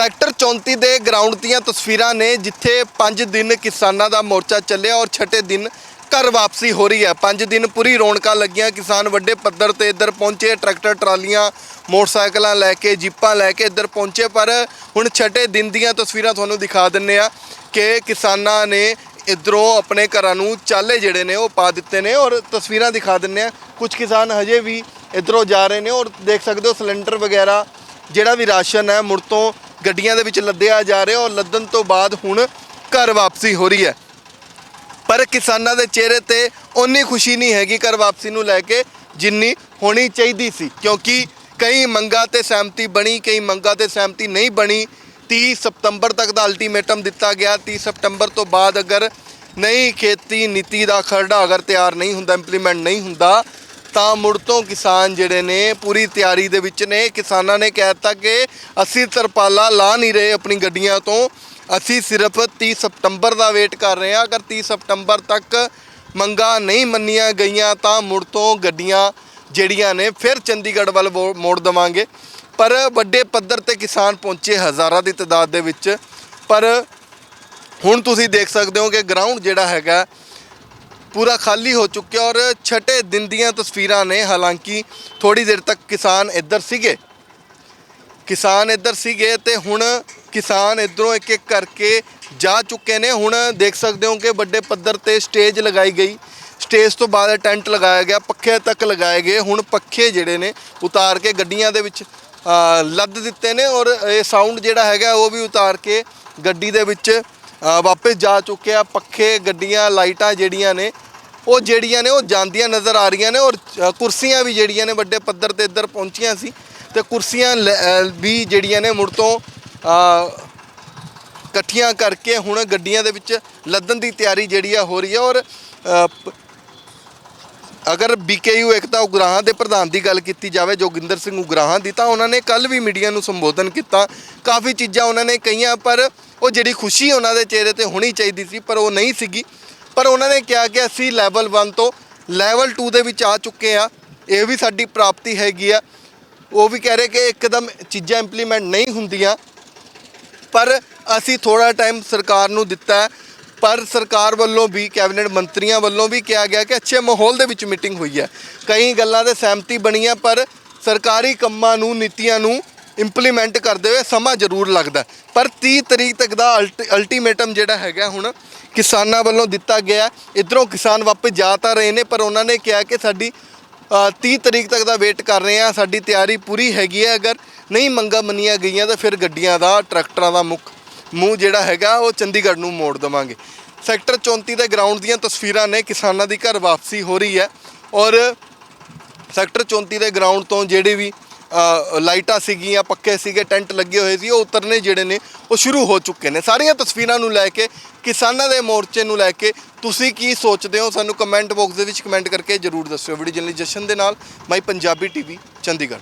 Sector 34 ਦੇ ground ਦੀਆਂ ਤਸਵੀਰਾਂ ਨੇ ਜਿੱਥੇ 5 ਦਿਨ ਕਿਸਾਨਾਂ ਦਾ ਮੋਰਚਾ ਚੱਲਿਆ ਔਰ ਛਟੇ ਦਿਨ ਘਰ ਵਾਪਸੀ ਹੋ ਰਹੀ ਹੈ। 5 ਦਿਨ ਪੂਰੀ ਰੌਣਕਾਂ ਲੱਗੀਆਂ। ਕਿਸਾਨ ਵੱਡੇ ਪੱਧਰ ਤੇ ਇੱਧਰ ਪਹੁੰਚੇ, ਟਰੈਕਟਰ, ਟਰਾਲੀਆਂ, ਮੋਟਰਸਾਈਕਲਾਂ ਲੈ ਕੇ, ਜੀਪਾਂ ਲੈ ਕੇ ਇੱਧਰ ਪਹੁੰਚੇ। ਪਰ ਹੁਣ ਛਟੇ ਦਿਨ ਦੀਆਂ ਤਸਵੀਰਾਂ ਤੁਹਾਨੂੰ ਦਿਖਾ ਦਿੰਨੇ ਆ ਕਿ ਕਿਸਾਨਾਂ ਨੇ ਇਧਰੋਂ ਆਪਣੇ ਘਰਾਂ ਨੂੰ ਚਾਲੇ ਜਿਹੜੇ ਨੇ ਉਹ ਪਾ ਦਿੱਤੇ ਨੇ ਔਰ ਤਸਵੀਰਾਂ ਦਿਖਾ ਦਿੰਨੇ ਆ ਕੁਝ ਕਿਸਾਨ ਹਜੇ ਵੀ ਇਧਰੋਂ ਜਾ ਰਹੇ ਨੇ ਔਰ ਦੇਖ ਸਕਦੇ ਹੋ ਸਿਲੰਡਰ ਵਗੈਰਾ ਜਿਹੜਾ ਵੀ ਰਾਸ਼ਨ ਹੈ, ਮੁੜ ਤੋਂ ਗੱਡੀਆਂ ਦੇ ਵਿੱਚ ਲੱਦਿਆ ਜਾ ਰਿਹਾ ਔਰ ਲੱਦਣ ਤੋਂ ਬਾਅਦ ਹੁਣ ਘਰ ਵਾਪਸੀ ਹੋ ਰਹੀ ਹੈ। ਪਰ ਕਿਸਾਨਾਂ ਦੇ ਚਿਹਰੇ ਤੇ ਓਨੀ ਖੁਸ਼ੀ ਨਹੀਂ ਹੈਗੀ ਘਰ ਵਾਪਸੀ ਨੂੰ ਲੈ ਕੇ ਜਿੰਨੀ ਹੋਣੀ ਚਾਹੀਦੀ ਸੀ, ਕਿਉਂਕਿ ਕਈ ਮੰਗਾਂ ਤੇ ਸਹਿਮਤੀ ਬਣੀ, ਕਈ ਮੰਗਾਂ ਤੇ ਸਹਿਮਤੀ ਨਹੀਂ ਬਣੀ। 30 ਸਤੰਬਰ ਤੱਕ ਦਾ ਅਲਟੀਮੇਟਮ ਦਿੱਤਾ ਗਿਆ। 30 ਸਤੰਬਰ ਤੋਂ ਬਾਅਦ ਅਗਰ ਨਹੀਂ ਖੇਤੀ ਨੀਤੀ ਦਾ ਖਰੜਾ ਅਗਰ ਤਿਆਰ ਨਹੀਂ ਹੁੰਦਾ ਇੰਪਲੀਮੈਂਟ ਨਹੀਂ ਹੁੰਦਾ ਤਾਂ ਮੁੜ ਤੋਂ ਕਿਸਾਨ ਜਿਹੜੇ ਨੇ ਪੂਰੀ ਤਿਆਰੀ ਦੇ ਵਿੱਚ ਨੇ। ਕਿਸਾਨਾਂ ਨੇ ਕਹਿ ਦਿੱਤਾ ਕਿ ਅਸੀਂ ਤਰਪਾਲਾ ਲਾ ਨਹੀਂ ਰਹੇ ਆਪਣੀ ਗੱਡੀਆਂ ਤੋਂ। ਅਸੀਂ ਸਿਰਫ 30 ਸਤੰਬਰ ਦਾ ਵੇਟ ਕਰ ਰਹੇ ਹਾਂ। ਅਗਰ 30 ਸਤੰਬਰ ਤੱਕ ਮੰਗਾਂ ਨਹੀਂ ਮੰਨੀਆਂ ਗਈਆਂ ਤਾਂ ਮੁੜ ਤੋਂ ਗੱਡੀਆਂ ਜਿਹੜੀਆਂ ਨੇ ਫਿਰ ਚੰਡੀਗੜ੍ਹ ਵੱਲ ਵੋ- ਮੋੜ ਦੇਵਾਂਗੇ। ਪਰ ਵੱਡੇ ਪੱਧਰ ਤੇ ਕਿਸਾਨ ਪਹੁੰਚੇ ਹਜ਼ਾਰਾਂ ਦੀ ਤਾਦਾਦ ਦੇ ਵਿੱਚ। ਪਰ ਹੁਣ ਤੁਸੀਂ ਦੇਖ ਸਕਦੇ ਹੋ ਕਿ ਗਰਾਊਂਡ ਜਿਹੜਾ ਹੈਗਾ ਪੂਰਾ ਖਾਲੀ ਹੋ ਚੁੱਕਿਆ ਔਰ ਛਠੇ ਦਿਨ ਦੀਆਂ ਤਸਵੀਰਾਂ ਨੇ, ਹਾਲਾਂਕਿ ਥੋੜੀ ਦੇਰ ਤੱਕ ਕਿਸਾਨ ਇੱਧਰ ਸੀਗੇ। ਕਿਸਾਨ ਇੱਧਰ ਸੀਗੇ ਤੇ ਹੁਣ ਕਿਸਾਨ ਇਧਰੋਂ ਇੱਕ ਇੱਕ ਕਰਕੇ ਜਾ ਚੁੱਕੇ ਨੇ। ਹੁਣ ਦੇਖ ਸਕਦੇ ਹੋ ਕਿ ਵੱਡੇ ਪੱਧਰ ਤੇ ਸਟੇਜ ਲਗਾਈ ਗਈ। ਸਟੇਜ ਤੋਂ ਬਾਅਦ ਟੈਂਟ ਲਗਾਇਆ ਗਿਆ, ਪੱਖੇ ਤੱਕ ਲਗਾਏ ਗਏ। ਹੁਣ ਪੱਖੇ ਜਿਹੜੇ ਨੇ ਉਤਾਰ ਕੇ ਗੱਡੀਆਂ ਦੇ ਵਿੱਚ ਲੱਦ ਦਿੱਤੇ ਨੇ ਔਰ ਇਹ ਸਾਊਂਡ ਜਿਹੜਾ ਹੈਗਾ ਉਹ ਵੀ ਉਤਾਰ ਕੇ ਗੱਡੀ ਦੇ ਵਿੱਚ ਵਾਪਸ ਜਾ ਚੁੱਕਿਆ ਪੱਖੇ, ਗੱਡੀਆਂ, ਲਾਈਟਾਂ ਜਿਹੜੀਆਂ ਨੇ, ਉਹ ਜਿਹੜੀਆਂ ਨੇ, ਉਹ ਜਾਂਦੀਆਂ ਨਜ਼ਰ ਆ ਰਹੀਆਂ ਨੇ ਔਰ ਕੁਰਸੀਆਂ ਵੀ ਜਿਹੜੀਆਂ ਨੇ ਵੱਡੇ ਪੱਧਰ ਤੇ ਇੱਧਰ ਪਹੁੰਚੀਆਂ ਸੀ ਤੇ ਕੁਰਸੀਆਂ ਲੈ- ਵੀ ਜਿਹੜੀਆਂ ਨੇ ਮੁੜ ਤੋਂ ਇਕੱਠੀਆਂ ਕਰਕੇ ਹੁਣ ਗੱਡੀਆਂ ਦੇ ਵਿੱਚ ਲੱਦਣ ਦੀ ਤਿਆਰੀ ਜਿਹੜੀ ਆ ਹੋ ਰਹੀ ਹੈ ਔਰ ਅਗਰ ਬੀਕੇਯੂ ਏਕਤਾ ਉਗਰਾਹਾਂ ਦੇ ਪ੍ਰਧਾਨ ਦੀ ਗੱਲ ਕੀਤੀ ਜਾਵੇ, ਜੋਗਿੰਦਰ ਸਿੰਘ ਉਗਰਾਹਾਂ ਦੀ, ਤਾਂ ਉਹਨਾਂ ਨੇ ਕੱਲ ਵੀ ਮੀਡੀਆ ਨੂੰ ਸੰਬੋਧਨ ਕੀਤਾ। ਕਾਫੀ ਚੀਜ਼ਾਂ ਉਹਨਾਂ ਨੇ ਕਹੀਆਂ, ਪਰ ਉਹ ਜਿਹੜੀ ਖੁਸ਼ੀ ਉਹਨਾਂ ਦੇ ਚਿਹਰੇ ਤੇ ਹੋਣੀ ਚਾਹੀਦੀ ਸੀ, ਪਰ ਉਹ ਨਹੀਂ ਸੀਗੀ। ਪਰ ਉਹਨਾਂ ਨੇ ਕਿਹਾ ਕਿ ਅਸੀਂ ਲੈਵਲ 1 ਤੋਂ ਲੈਵਲ 2 ਦੇ ਵਿੱਚ ਆ ਚੁੱਕੇ ਆ ਇਹ ਵੀ ਸਾਡੀ ਪ੍ਰਾਪਤੀ ਹੈਗੀ ਆ। ਉਹ ਵੀ ਕਹਿ ਰਹੇ ਕਿ ਇੱਕਦਮ ਚੀਜ਼ਾਂ ਇੰਪਲੀਮੈਂਟ ਨਹੀਂ ਹੁੰਦੀਆਂ। ਪਰ ਅਸੀਂ ਥੋੜਾ ਟਾਈਮ ਸਰਕਾਰ ਨੂੰ ਦਿੱਤਾ ਪਰ ਸਰਕਾਰ ਵੱਲੋਂ ਵੀ ਕੈਬਨਿਟ ਮੰਤਰੀਆਂ ਵੱਲੋਂ ਵੀ ਕਿਹਾ ਗਿਆ ਕਿ ਅੱਛੇ ਮਾਹੌਲ ਦੇ ਵਿੱਚ ਮੀਟਿੰਗ ਹੋਈ ਹੈ। ਕਈ ਗੱਲਾਂ ਤੇ ਸਹਿਮਤੀ ਬਣੀ ਹੈ ਪਰ ਸਰਕਾਰੀ ਕੰਮਾਂ ਨੂੰ ਨੀਤੀਆਂ ਨੂੰ ਇੰਪਲੀਮੈਂਟ ਕਰਦੇ ਹੋਏ ਸਮਾਂ ਜ਼ਰੂਰ ਲੱਗਦਾ। ਪਰ 30 ਤਰੀਕ ਤੱਕ ਦਾ ਅਲਟੀਮੇਟਮ ਜਿਹੜਾ ਹੈਗਾ ਹੁਣ ਕਿਸਾਨਾਂ ਵੱਲੋਂ ਦਿੱਤਾ ਗਿਆ। ਇਧਰੋਂ ਕਿਸਾਨ ਵਾਪਸ ਜਾ ਤਾਂ ਰਹੇ ਨੇ ਪਰ ਉਹਨਾਂ ਨੇ ਕਿਹਾ ਕਿ ਸਾਡੀ ਅ, 30 ਤਰੀਕ ਤੱਕ ਦਾ ਵੇਟ ਕਰ ਰਹੇ ਆ ਸਾਡੀ ਤਿਆਰੀ ਪੂਰੀ ਹੈਗੀ ਹੈ। ਅਗਰ ਨਹੀਂ ਮੰਗਾਂ ਮੰਨੀਆਂ ਗਈਆਂ ਤਾਂ ਫਿਰ ਗੱਡੀਆਂ ਦਾ ਟਰੈਕਟਰਾਂ ਦਾ ਮੁੱਖ ਮੂੰਹ ਜਿਹੜਾ ਹੈਗਾ, ਉਹ ਚੰਡੀਗੜ੍ਹ ਨੂੰ ਮੋੜ ਦੇਵਾਂਗੇ। ਸੈਕਟਰ 34 ਦੇ ਗਰਾਊਂਡ ਦੀਆਂ ਤਸਵੀਰਾਂ ਨੇ ਕਿਸਾਨਾਂ ਦੀ ਘਰ ਵਾਪਸੀ ਹੋ ਰਹੀ ਹੈ ਔਰ ਸੈਕਟਰ 34 ਦੇ ਗਰਾਊਂਡ ਤੋਂ ਜਿਹੜੇ ਵੀ ਲਾਈਟਾਂ ਸੀਗੀਆਂ, ਪੱਕੇ ਸੀਗੇ, ਟੈਂਟ ਲੱਗੇ ਹੋਏ ਸੀ, ਉਹ ਉਤਰਨੇ ਜਿਹੜੇ ਨੇ, ਉਹ ਸ਼ੁਰੂ ਹੋ ਚੁੱਕੇ ਨੇ। ਸਾਰੀਆਂ ਤਸਵੀਰਾਂ ਨੂੰ ਲੈ ਕੇ, ਕਿਸਾਨਾਂ ਦੇ ਮੋਰਚੇ ਨੂੰ ਲੈ ਕੇ ਤੁਸੀਂ ਕੀ ਸੋਚਦੇ ਹੋ? ਸਾਨੂੰ ਕਮੈਂਟ ਬਾਕਸ ਦੇ ਵਿੱਚ ਕਮੈਂਟ ਕਰਕੇ ਜਰੂਰ ਦੱਸਿਓ। ਵੀਡੀਓ ਜਰਨਲਿਸਟ ਜਸ਼ਨ ਦੇ ਨਾਲ ਮਾਈ ਪੰਜਾਬੀ ਟੀਵੀ ਚੰਡੀਗੜ੍ਹ।